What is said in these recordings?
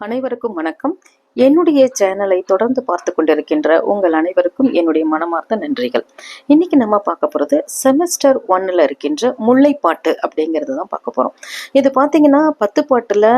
அனைவருக்கும் வணக்கம். என்னுடைய சேனலை தொடர்ந்து பார்த்து கொண்டிருக்கின்ற உங்கள் அனைவருக்கும் என்னுடைய மனமார்ந்த நன்றிகள். இன்னைக்கு நம்ம பார்க்க போகிறது செமஸ்டர் ஒன்னில் இருக்கின்ற முல்லைப்பாட்டு அப்படிங்கிறது தான் பார்க்க போகிறோம் இது பார்த்தீங்கன்னா பத்து பாட்டில்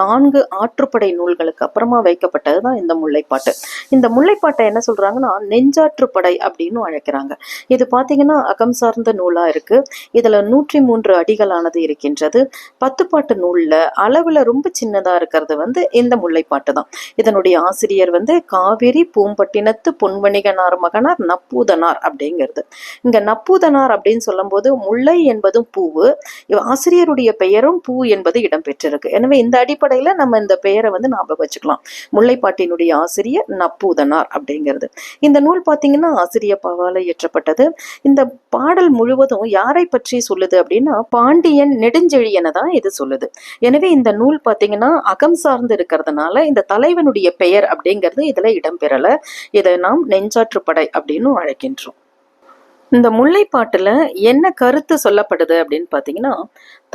நான்கு ஆற்றுப்படை நூல்களுக்கு அப்புறமா வைக்கப்பட்டது தான் இந்த முல்லைப்பாட்டு. இந்த முல்லைப்பாட்டை என்ன சொல்றாங்கன்னா நெஞ்சாற்றுப்படை அப்படின்னு அழைக்கிறாங்க. இது பார்த்தீங்கன்னா அகம் சார்ந்த நூலா இருக்கு. இதுல நூற்றி மூன்று அடிகளானது இருக்கின்றது. பத்து பாட்டு நூல்ல அளவுல ரொம்ப சின்னதா இருக்கிறது வந்து இந்த முல்லைப்பாட்டு தான் இதனுடைய ஆசிரியர் வந்து காவிரி பூம்பட்டினத்து பொன்வணிகனார் மகனார் நப்பூதனார் அப்படிங்கிறது. இங்க நப்பூதனார் அப்படின்னு சொல்லும்போது முல்லை என்பதும் பூவு ஆசிரியருடைய பெயரும் பூ என்பது இடம்பெற்றிருக்கு. எனவே இந்த அடி அடிப்படையில் நம்ம இந்த பெயரை வந்து ஞாபகம் வச்சுக்கலாம். முல்லைப்பாட்டினுடைய ஆசிரியர் நப்பூதனார் அப்படிங்கிறது. இந்த நூல் பார்த்தீங்கன்னா ஆசிரிய பவால இயற்றப்பட்டது. இந்த பாடல் முழுவதும் யாரை பற்றி சொல்லுது அப்படின்னா பாண்டியன் நெடுஞ்செழியனை தான் இது சொல்லுது. எனவே இந்த நூல் பார்த்தீங்கன்னா அகம் சார்ந்து இருக்கிறதுனால இந்த தலைவனுடைய பெயர் அப்படிங்கிறது இதுல இடம்பெறல. இதை நாம் நெஞ்சாற்றுப்படை அப்படின்னு அழைக்கின்றோம். இந்த முல்லைப்பாட்டுல என்ன கருத்து சொல்லப்படுது அப்படின்னு பார்த்தீங்கன்னா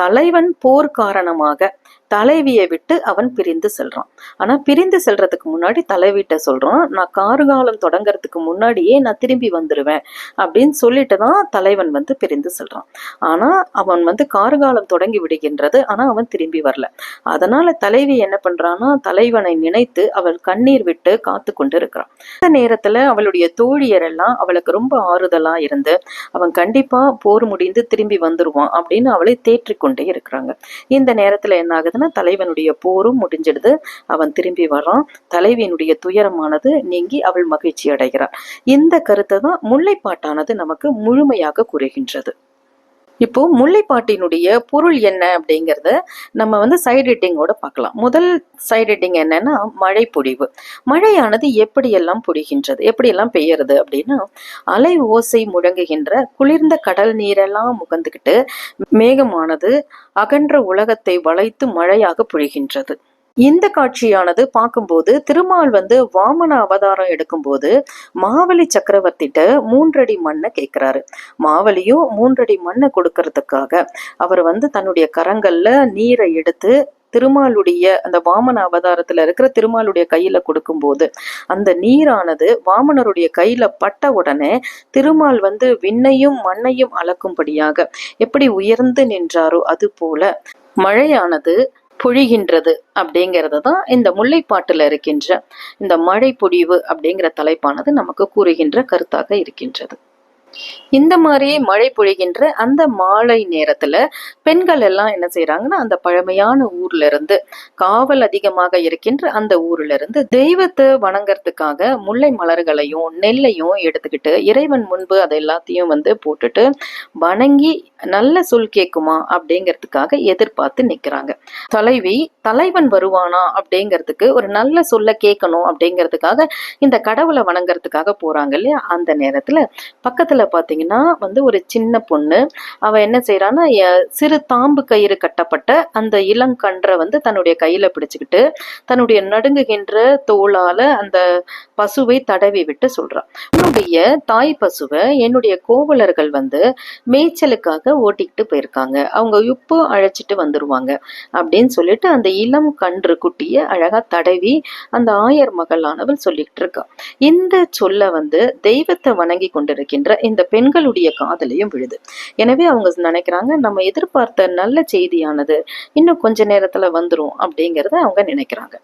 தலைவன் போர் காரணமாக தலைவியை விட்டு அவன் பிரிந்து செல்றான். ஆனா பிரிந்து செல்றதுக்கு முன்னாடி தலைவிட்ட சொல்றான் நான் கார்காலம் தொடங்கறதுக்கு முன்னாடியே நான் திரும்பி வந்துருவேன் அப்படின்னு சொல்லிட்டு தான் தலைவன் வந்து பிரிந்து செல்றான். ஆனா அவன் வந்து கார்காலம் தொடங்கி விடுகின்றது ஆனா அவன் திரும்பி வரல. அதனால தலைவி என்ன பண்றான்னா தலைவனை நினைத்து அவள் கண்ணீர் விட்டு காத்து கொண்டு இருக்கிறான் அந்த நேரத்துல அவளுடைய தோழியர் எல்லாம் அவளுக்கு ரொம்ப ஆறுதலா இருந்து அவன் கண்டிப்பா போர் முடிந்து திரும்பி வந்துருவான் அப்படின்னு அவளை தேற்றிக்கொண்டே இருக்கிறாங்க. இந்த நேரத்துல என்ன ஆகுது? ஆகுதுன்னா தலைவனுடைய போரும் முடிஞ்சிடுது. அவன் திரும்பி வர்றான். தலைவியினுடைய துயரமானது நீங்கி அவள் மகிழ்ச்சி அடைகிறாள் இந்த கருத்தை தான் முல்லைப்பாட்டானது நமக்கு முழுமையாக கூறுகின்றது. இப்போ முல்லைப்பாட்டினுடைய பொருள் என்ன அப்படிங்கிறத நம்ம வந்து சைடு ஹெட்டிங்கோட பார்க்கலாம். முதல் சைடு ஹெட்டிங் என்னன்னா மழை பொழிவு மழையானது எப்படியெல்லாம் பொழிகின்றது? எப்படியெல்லாம் பெய்யறது அப்படின்னா அலை ஓசை முழங்குகின்ற குளிர்ந்த கடல் நீரெல்லாம் முகந்துக்கிட்டு மேகமானது அகன்ற உலகத்தை வளைத்து மழையாக பொழிகின்றது. இந்த காட்சியானது பார்க்கும்போது திருமால் வந்து வாமன அவதாரம் எடுக்கும்போது மாவலி சக்கரவர்த்திட்ட மூன்றடி மண்ணை கேட்கிறாரு. மாவலியும் மூன்றடி மண்ணை கொடுக்கறதுக்காக அவர் வந்து தன்னுடைய கரங்கள்ல நீரை எடுத்து திருமாலுடைய அந்த வாமன அவதாரத்துல இருக்கிற திருமாலுடைய கையில கொடுக்கும்போது அந்த நீரானது வாமனருடைய கையில பட்ட உடனே திருமால் வந்து விண்ணையும் மண்ணையும் அளக்கும்படியாக எப்படி உயர்ந்து நின்றாரோ அது போல மழையானது பொழிகின்றது அப்படிங்கிறது தான் இந்த முல்லைப்பாட்டில் இருக்கின்ற இந்த மழை பொழிவு அப்படிங்கிற தலைப்பானது நமக்கு கூறுகின்ற கருத்தாக இருக்கின்றது. இந்த மாதிரி மழை பொழிகின்ற அந்த மாலை நேரத்துல பெண்கள் எல்லாம் என்ன செய்யறாங்கன்னா அந்த பழமையான ஊர்ல இருந்து காவல் அதிகமாக இருக்கின்ற அந்த ஊர்ல இருந்து தெய்வத்தை வணங்கறதுக்காக முல்லை மலர்களையும் நெல்லையும் எடுத்துக்கிட்டு இறைவன் முன்பு அதை எல்லாத்தையும் வந்து போட்டுட்டு வணங்கி நல்ல சொல் கேக்குமா அப்படிங்கிறதுக்காக எதிர்பார்த்து நிக்கிறாங்க. தலைவி தலைவன் வருவானா? அப்படிங்கிறதுக்கு ஒரு நல்ல சொல்ல கேட்கணும் அப்படிங்கிறதுக்காக இந்த கடவுளை வணங்கறதுக்காக போறாங்க இல்லையா? அந்த நேரத்துல பக்கத்துல பாத்தீங்கன்னா வந்து ஒரு சின்ன பொண்ணு. அவ என்ன செய்யறான்னா சிறு தாம்பு கயிறு கட்டப்பட்ட அந்த இளங்கன்றை வந்து தன்னுடைய கையில பிடிச்சிக்கிட்டு தன்னுடைய நடுங்குகின்ற தோளால் அந்த பசுவை தடவி விட்டு சொல்கிறான் என்னுடைய தாய் பசுவை என்னுடைய கோவலர்கள் வந்து மேய்ச்சலுக்காக ஓட்டிக்கிட்டு போயிருக்காங்க. அவங்க இப்போ அழைச்சிட்டு வந்துருவாங்க அப்படின்னு சொல்லிட்டு அந்த இளம் கன்று குட்டியை அழகா தடவி அந்த ஆயர் மகளானவள் சொல்லிட்டு இருக்கா. இந்த சொல்ல வந்து தெய்வத்தை வணங்கி கொண்டிருக்கின்ற இந்த பெண்களுடைய காதலையும் விழுது. எனவே அவங்க நினைக்கிறாங்க நம்ம எதிர்பார்த்த நல்ல செய்தியானது இன்னும் கொஞ்ச நேரத்துல வந்துரும் அப்படிங்கறத அவங்க நினைக்கிறாங்க.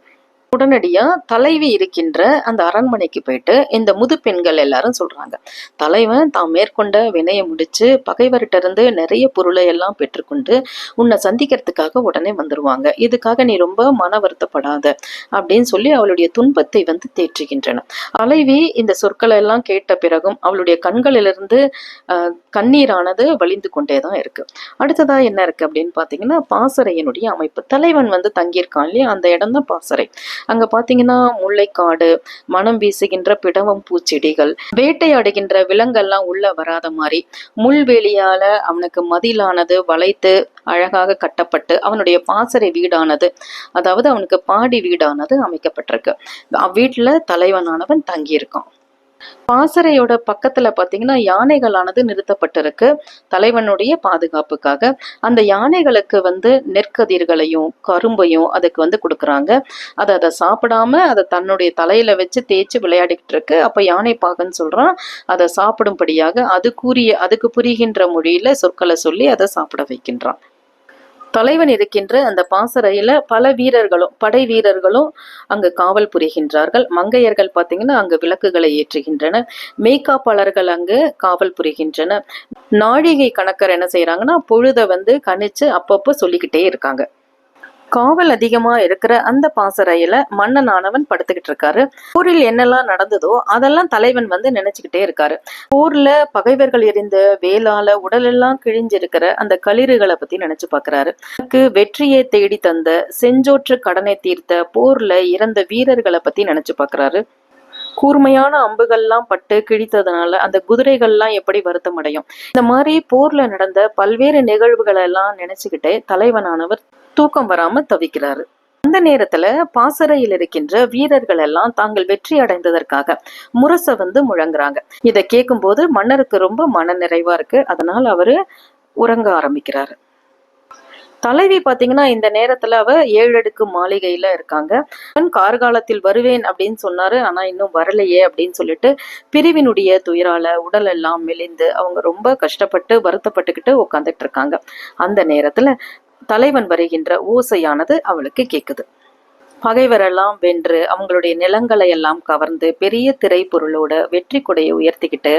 உடனடியா தலைவி இருக்கின்ற அந்த அரண்மனைக்கு போயிட்டு இந்த முது பெண்கள் எல்லாரும் சொல்றாங்க. தலைவன் தாம் மேற்கொண்ட வினையை முடிச்சு பகைவர்கிட்ட இருந்து நிறைய பொருளை எல்லாம் பெற்றுக்கொண்டு உன்னை சந்திக்கிறதுக்காக உடனே வந்துருவாங்க. இதுக்காக நீ ரொம்ப மன வருத்தப்படாத அப்படின்னு சொல்லி அவளுடைய துன்பத்தை வந்து தேற்றுகின்றன. தலைவி இந்த சொற்களை எல்லாம் கேட்ட பிறகும் அவளுடைய கண்களிலிருந்து கண்ணீரானது வழிந்து கொண்டே தான் இருக்கு. அடுத்ததா என்ன இருக்கு அப்படின்னு பாத்தீங்கன்னா பாசறையினுடைய அமைப்பு. தலைவன் வந்து தங்கியிருக்கான் இல்லையா? அந்த இடம் தான் பாசறை. அங்க பாத்தீங்கன்னா முல்லைக்காடு மனம் வீசுகின்ற பிடவம் பூச்செடிகள் வேட்டையாடுகின்ற விலங்கெல்லாம் உள்ள வராத மாதிரி முள்வேலியால அவனுக்கு மதிலானது வளைத்து அழகாக கட்டப்பட்டு அவனுடைய பாசறை வீடானது அதாவது அவனுக்கு பாடி வீடானது அமைக்கப்பட்டிருக்கு. அவ்வீட்டுல தலைவனானவன் தங்கியிருக்கான். பாசறையோட பக்கத்துல பாத்தீங்கன்னா யானைகளானது நிறுத்தப்பட்டிருக்கு. தலைவனுடைய பாதுகாப்புக்காக. அந்த யானைகளுக்கு வந்து நெற்கதிர்களையும் கரும்பையும் அதுக்கு வந்து கொடுக்குறாங்க. அதை அதை சாப்பிடாம அதை தன்னுடைய தலையில வச்சு தேய்ச்சி விளையாடிக்கிட்டு இருக்கு. அப்ப யானை பாகன்னு சொல்றான். அதை சாப்பிடும்படியாக அது கூறிய அதுக்கு புரிகின்ற மொழியில சொற்களை சொல்லி அதை சாப்பிட வைக்கின்றான். தலைவன் இருக்கின்ற அந்த பாசறையில பல வீரர்களும் படை வீரர்களும் அங்கு காவல் புரிகின்றார்கள். மங்கையர்கள் பார்த்தீங்கன்னா அங்கு விளக்குகளை ஏற்றுகின்றனர். மேய்காப்பாளர்கள் அங்கு காவல் புரிகின்றனர். நாழிகை கணக்கர் என்ன செய்யறாங்கன்னா பொழுத வந்து கணிச்சு அப்பப்போ சொல்லிக்கிட்டே இருக்காங்க. காவல் அதிகமா இருக்கிற அந்த பாசறையில மன்னனானவன் படுத்துக்கிட்டு இருக்காரு. போரில் என்னெல்லாம் நடந்ததோ அதெல்லாம் தலைவன் வந்து நினைச்சுக்கிட்டே இருக்காரு. போர்ல பகைவர்கள் எரிந்த வேளால உடலெல்லாம் கிழிஞ்சிருக்கிற அந்த களிறுகளை பத்தி நினைச்சு பாக்குறாரு. தனக்கு வெற்றியை தேடி தந்த செஞ்சோற்று கடனை தீர்த்த போர்ல இறந்த வீரர்களை பத்தி நினைச்சு பாக்குறாரு. கூர்மையான அம்புகள்லாம் பட்டு கிழித்ததுனால அந்த குதிரைகள்லாம் எப்படி வருத்தம் அடையும் இந்த மாதிரி போர்ல நடந்த பல்வேறு நிகழ்வுகளை எல்லாம் நினைச்சுக்கிட்டே தலைவனானவர் தூக்கம் வராம தவிக்கிறாரு. அந்த நேரத்துல பாசறையில் இருக்கின்ற வீரர்கள் எல்லாம் தாங்கள் வெற்றி அடைந்ததற்காக முரச வந்து முழங்குறாங்க. இதை கேட்கும்போது மன்னருக்கு ரொம்ப மன நிறைவா இருக்கு. அதனால் அவரு உறங்க ஆரம்பிக்கிறாரு. தலைவி பாத்தீங்கன்னா இந்த நேரத்துல அவ ஏழு அடுக்கு மாளிகையில இருக்காங்க. கார்காலத்தில் வருவேன் அப்படின்னு சொன்னாரு. ஆனா இன்னும் வரலையே அப்படின்னு சொல்லிட்டு பிரிவினுடைய துயரால உடல் எல்லாம் மெலிந்து அவங்க ரொம்ப கஷ்டப்பட்டு வருத்தப்பட்டுக்கிட்டு உட்காந்துட்டு இருக்காங்க. அந்த நேரத்துல தலைவன் வருகின்ற ஓசையானது அவளுக்கு கேட்குது பகைவரெல்லாம் வென்று அவங்களுடைய நிலங்களை எல்லாம் கவர்ந்து பெரிய திரைப்பொருளோட வெற்றி கொடையை உயர்த்திக்கிட்டு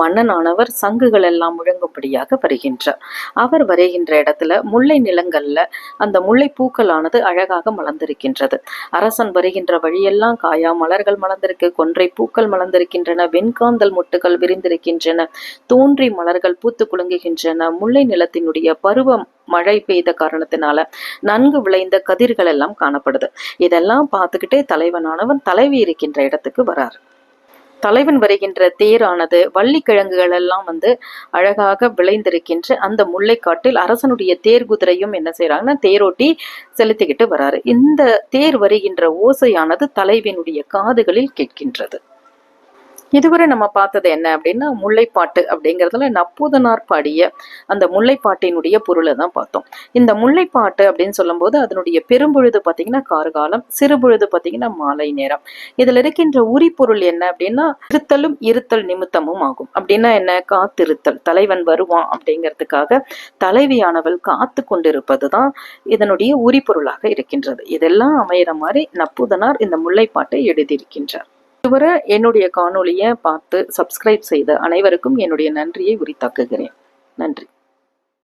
மன்னனானவர் சங்குகள் எல்லாம் முழங்கும்படியாக வருகின்றார். அவர் வருகின்ற இடத்துல முல்லை நிலங்கள்ல அந்த முல்லை பூக்களானது அழகாக மலர்ந்திருக்கின்றது. அரசன் வருகின்ற வழியெல்லாம் காயா மலர்கள் மலர்ந்திருக்கு கொன்றை பூக்கள் மலர்ந்திருக்கின்றன வெண்காந்தல் மொட்டுகள் விரிந்திருக்கின்றன தோன்றி மலர்கள் பூத்து குலுங்குகின்றன முல்லை நிலத்தினுடைய பருவம் மழை பெய்த காரணத்தினால நன்கு விளைந்த கதிர்கள் எல்லாம் காணப்படுது. இதெல்லாம் பார்த்துக்கிட்டே தலைவனானவன் தலைவி இருக்கின்ற இடத்துக்கு வரார். தலைவன் வருகின்ற தேரானது வள்ளிக்கிழங்குகள் எல்லாம் வந்து அழகாக விளைந்திருக்கின்ற அந்த முல்லைக்காட்டில் அரசனுடைய தேர் குதிரையும் என்ன செய்யறாங்கன்னா தேரோட்டி செலுத்திக்கிட்டு வராரு. இந்த தேர் வருகின்ற ஓசையானது தலைவினுடைய காதுகளில் கேட்கின்றது. இதுவரை நம்ம பார்த்தது என்ன அப்படின்னா முல்லைப்பாட்டு அப்படிங்கிறதுல நப்பூதனார் பாடிய அந்த முல்லைப்பாட்டினுடைய பொருளை தான் பார்த்தோம். இந்த முல்லைப்பாட்டு அப்படின்னு சொல்லும்போது அதனுடைய பெரும்பொழுது பார்த்தீங்கன்னா கார்காலம் சிறுபொழுது பார்த்தீங்கன்னா மாலை நேரம். இதுல இருக்கின்ற உரி பொருள் என்ன அப்படின்னா இருத்தலும் இருத்தல் நிமித்தமும் ஆகும். அப்படின்னா என்ன? காத்திருத்தல். தலைவன் வருவான் அப்படிங்கிறதுக்காக தலைவியானவள் காத்து கொண்டிருப்பது தான் இதனுடைய உரிப்பொருளாக இருக்கின்றது. இதெல்லாம் அமையிற மாதிரி நப்பூதனார் இந்த முல்லைப்பாட்டை எழுதியிருக்கின்றார். இதுவரை என்னுடைய காணொளியை பார்த்து சப்ஸ்கிரைப் செய்த அனைவருக்கும் என்னுடைய நன்றியை உரித்தாக்குகிறேன். நன்றி.